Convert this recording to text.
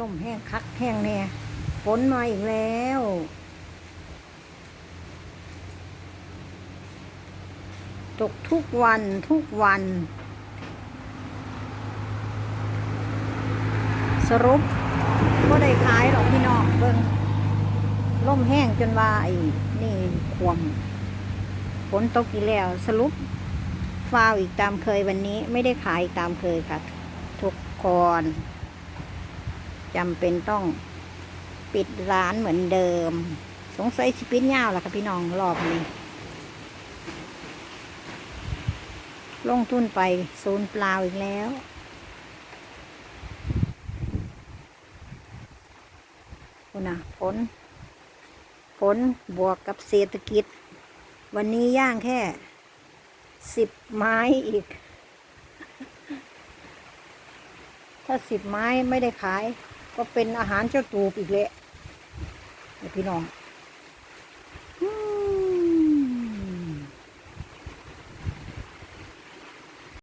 ล่มแห้งคักแห้งแน่ฝนมาอีกแล้ว ตกทุกวันทุกวัน สรุปก็ได้ขายหรอกพี่น้องเบิ่งล่มแห้งจนว่าไอ้นี่ควมฝนตกอีกแล้ว สรุปฟาวอีกตามเคยวันนี้ไม่ได้ขายอีกตามเคยค่ะ ทุกคน จำเป็นต้องปิดร้านเหมือนเดิม สงสัยสิปิดยาวล่ะค่ะพี่น้องรอบนี้ ลงทุนไปศูนย์เปล่าอีกแล้วคุณนะฝน ฝนบวกกับเศรษฐกิจ วันนี้ย่างแค่สิบไม้อีก ถ้าสิบไม้ไม่ได้ขาย ก็เป็นอาหารเจ้าตูบอีกแหละพี่น้อง